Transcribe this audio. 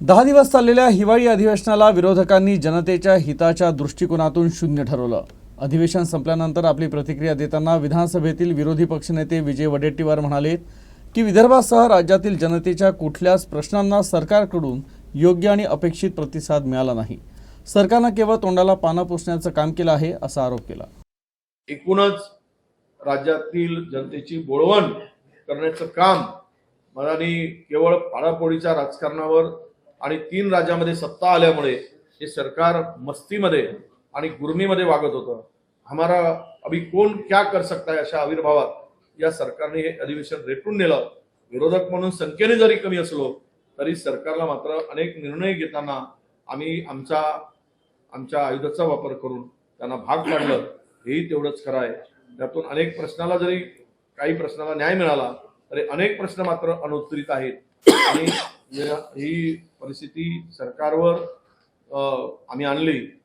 दहा दिवस चाललेल्या हिवाळी अधिवेशनाला विरोधकांनी जनतेच्या हिताच्या दृष्टिकोनातून शून्य ठरवलं. अधिवेशन संपल्यानंतर आपली प्रतिक्रिया देताना विधानसभेतील विरोधी पक्षनेते विजय वडेट्टीवार म्हणाले की विदर्भासह राज्यातील जनतेच्या कुठल्याच प्रश्नांना सरकारकडून योग्य आणि अपेक्षित प्रतिसाद मिळाला नाही. सरकारनं केवळ तोंडाला पानं पुसण्याचं काम केलं आहे असा आरोप केला. एकूणच राज्यातील जनतेची बोळवण करण्याचं काम मनाने केवळ पाडापोडीच्या राजकारणावर आणि तीन राज्यामध्ये सत्ता आल्यामुळे हे सरकार मस्तीमध्ये आणि गुर्मीमध्ये वागत होतं. हमारा अभी कोण क्या कर सकता है अशा आविर्भावात या सरकारने हे अधिवेशन रेटून नेलं. विरोधक म्हणून संख्येने जरी कमी असलो तरी सरकारला मात्र अनेक निर्णय घेताना आम्ही आमचा आमच्या आयुधाचा वापर करून त्यांना भाग पाडलं. हेही तेवढंच खरं आहे. त्यातून अनेक प्रश्नाला जरी काही प्रश्नाला न्याय मिळाला तरी अनेक प्रश्न मात्र अनुत्तरित आहेत. आणि ही परिस्थिती सरकारवर आम्ही आणली.